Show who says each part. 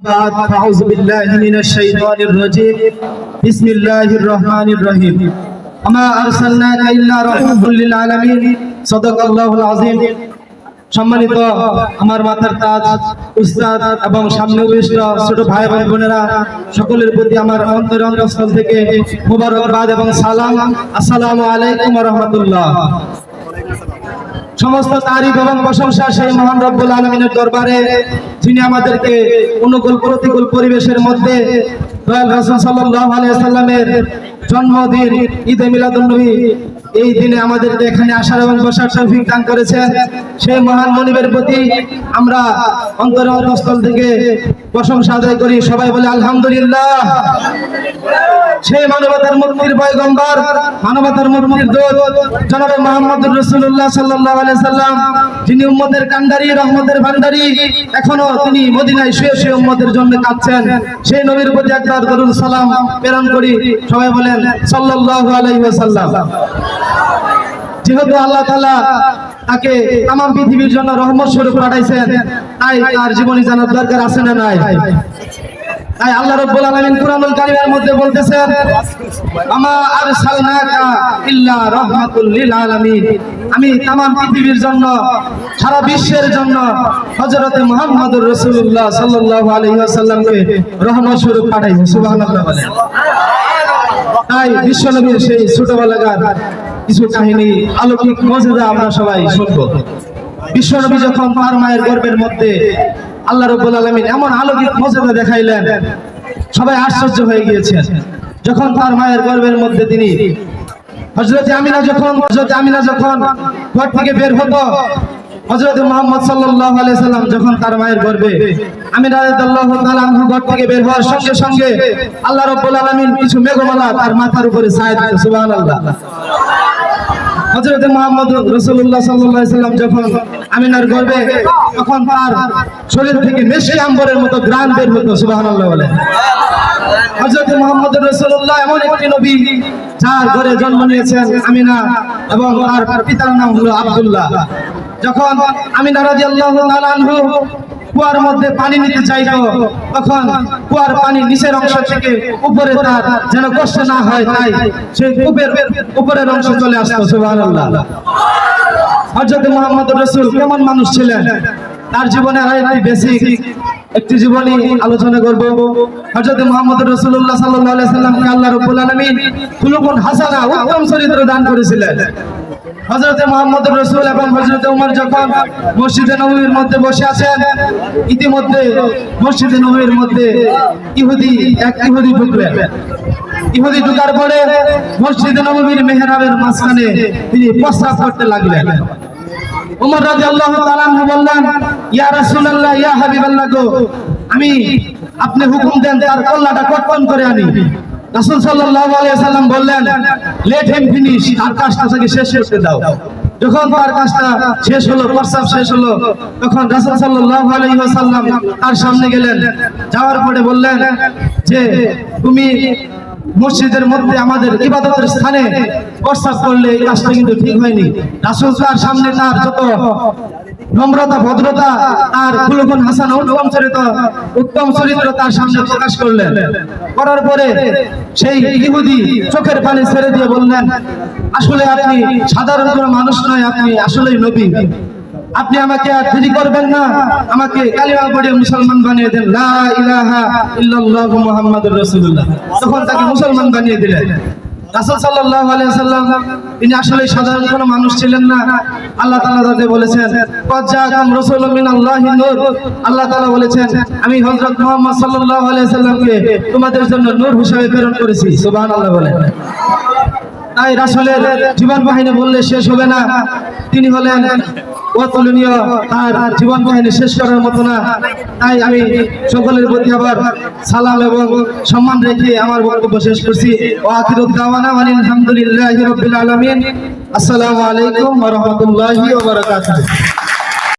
Speaker 1: بعد فأعوذ بالله من الشيطان الرجيم بسم الله الرحمن الرحيم وما أرسلناك إلا رحمة للعالمين صدق الله العظيم সম্মানিত আমার মাথার তাজ উস্তাদ এবং সামনে উপবিষ্ট ছোট ভাই ভাই বোনেরা সকলের প্রতি আমার অন্তর অন্তঃস্থল থেকে মুবারকবাদ এবং সালাম আসসালামু আলাইকুম রহমতুল্লাহ সমস্ত তারিফ এবং প্রশংসা সেই মহান রব্বুল আলমিনের দরবারে, যিনি আমাদেরকে অনুকূল প্রতিকূল পরিবেশের মধ্যে জন্মদিন ঈদে এই দিনে আমাদেরকে এখানে আসার এবং বসার দান সেই মহান মনিবের প্রতি আমরা থেকে প্রশংসা আদায় করি। সবাই বলে আলহামদুলিল্লাহ। মানবতার মানবতার সাল্লাম, যিনি উম্মতের কান্ডারি ভান্ডারি এখনও তিনি মদিনায় উম্মতের জন্য কাঁদছেন। সেই নবীর প্রতি একবার দরুদ, সালাম প্রেরণ করি। সবাই বলেন, সাল্লাল্লাহু আলাইহি ওয়াসাল্লাম। যেহেতু আল্লাহ তাআলা তাকে তাম পৃথিবীর জন্য রহমত স্বরূপ পাঠাইছেন, তাই তার জীবনী জানার দরকার আছে না নাই? তাই আল্লাহ রাব্বুল আলামিন কুরআনুল কারীমের মধ্যে বলতেছেন আমা আরসালনাকা ইল্লা রাহমাতুল লিল আলামিন আমি तमाम পৃথিবীর জন্য সারা বিশ্বের জন্য হযরতে মুহাম্মদুর রাসূলুল্লাহ সাল্লাল্লাহু আলাইহি ওয়াসাল্লামকে রহমত স্বরূপ পাঠাইছি সুবহানাল্লাহ বলেন তাই বিশ্বনবীর সেই ছোটবেলাকার কিছু কাহিনী আলৌকিক মজেদা আমরা সবাই শুনবো বিশ্বনবী যখন তার মায়ের গর্ভের মধ্যে আল্লাহ রব্বুল আলামিন এমন আলৌকিক মজেদা দেখাইলেন। সবাই আশ্চর্য হয়ে গিয়েছেন যখন তার মায়ের গর্ভের মধ্যে তিনি হযরত আমিনা যখন, হযরত আমিনা যখন ঘর থেকে বের হতো, হযরত মুহাম্মদ সাল্লাল্লাহু আলাইহি সাল্লাম যখন তার মায়ের রাদিয়াল্লাহু তাআলা ঘর থেকে বের হওয়ার সঙ্গে সঙ্গে আল্লাহ রাব্বুল আলামিন কিছু মেঘমালা তার মাথার উপরে ছায়া দিত, সুবহানাল্লাহ। হযরত মুহাম্মদ রাসূলুল্লাহ সাল্লাল্লাহু আলাইহি সাল্লাম যখন আমিনার গর্ভে তখন তার শরীর থেকে মিষ্টি আম্বরের মতো গ্রান বের হতো, সুবহানাল্লাহ বলে। হযরত মুহাম্মদ রাসূলুল্লাহ এমন একটি নবী যার ঘরে জন্ম নিয়েছেন আমিনা এবং তার পিতার নাম হলো আব্দুল্লাহ। যখন আমিনা তাআলা আনহু কুয়ার মধ্যে পানি নিতে চাইতো তখন কুয়ার পানি নিচের অংশ থেকে উপরে তার যেন কষ্ট না হয় তাই সেই কূপের উপরের অংশ চলে আসতো সুবহানাল্লাহ। হযরত মুহাম্মদ রসুল কেমন মানুষ ছিলেন? তার জীবনের আরেকটি বেসিক একটি জীবনী আলোচনা করব। হযরত মুহাম্মদ রাসূলুল্লাহ সাল্লাল্লাহু আলাইহি আল্লাহ রাব্বুল আলামিন খুলুকুন হাসানা, উত্তম চরিত্র দান করেছিলেন। হযরতে মুহাম্মদ রাসূল এবং হযরতে ওমর যখন মসজিদে নববীর মধ্যে বসে আছেন, ইতিমধ্যে মসজিদে নববীর মধ্যে ইহুদি, এক ইহুদি ঢুকলেন ইহুদি ঢুকার পরে মসজিদে নববীর মেহরাবের মাঝখানে তিনি প্রস্রাব করতে লাগলেন। উমর তাআলা আনহু বললেন, ইয়া রাসূলুল্লাহ, ইয়া হাবিবাল্লাহ গো, আমি আপনি হুকুম দেন, তার কল্লাটা কটকন করে আনি। রাসূল সাল্লাল্লাহু আলাইহি সাল্লাম বললেন লেট হিম ফিনিশ তার কাজটা তাকে শেষ করতে দাও। যখন তার কাজটা শেষ হলো, প্রস্তাব শেষ হলো, তখন রাসূল সাল্লাল্লাহু আলাইহি ওয়াসাল্লাম তার সামনে গেলেন। যাওয়ার পরে বললেন যে, তুমি মসজিদের মধ্যে আমাদের ইবাদতের স্থানে প্রস্তাব করলে এই কাজটা কিন্তু ঠিক হয়নি। রাসূল তার সামনে তার যত নম্রতা, ভদ্রতা আর খুলুকুন হাসান উত্তম চরিত্র উত্তম চরিত্র তার সামনে প্রকাশ করলেন। করার পরে সেই ইহুদি চোখের পানি ছেড়ে দিয়ে বললেন, আসলে আপনি সাধারণ কোনো মানুষ নয়, আপনি আসলেই নবী। আপনি আমাকে আর দেরি করবেন না। আমাকে কালিমা পড়ে মুসলমান বানিয়ে দেন। লা ইলাহা ইল্লাল্লাহু মুহাম্মাদুর রাসূলুল্লাহ। তখন তাকে মুসলমান বানিয়ে দিলেন। রাসূল সাল্লাল্লাহু আলাইহি সাল্লাম তিনি আসলে সাধারণ কোনো মানুষ ছিলেন না। আল্লাহ তাআলা তাকে বলেছেন আল্লাহ তাআলা বলেছেন, আমি হযরত মুহাম্মদ সাল্লাল্লাহু আলাইহি সাল্লামকে তোমাদের জন্য নূর হিসেবে প্রেরণ করেছি। সুবহানাল্লাহ বলেন। তাই রাসলের জীবন কাহিনী বললে শেষ হবে না। তিনি হলেন অতুলনীয়, তার জীবন কাহিনী শেষ করার মতো না। তাই আমি সকলের প্রতি আবার সালাম এবং সম্মান রেখে আমার বক্তব্য শেষ করছি। ও আখিরুদ দাওয়ানা ওয়ানিল হামদুলিল্লাহি রাব্বিল আসসালামু আলাইকুম রাহমাতুল্লাহি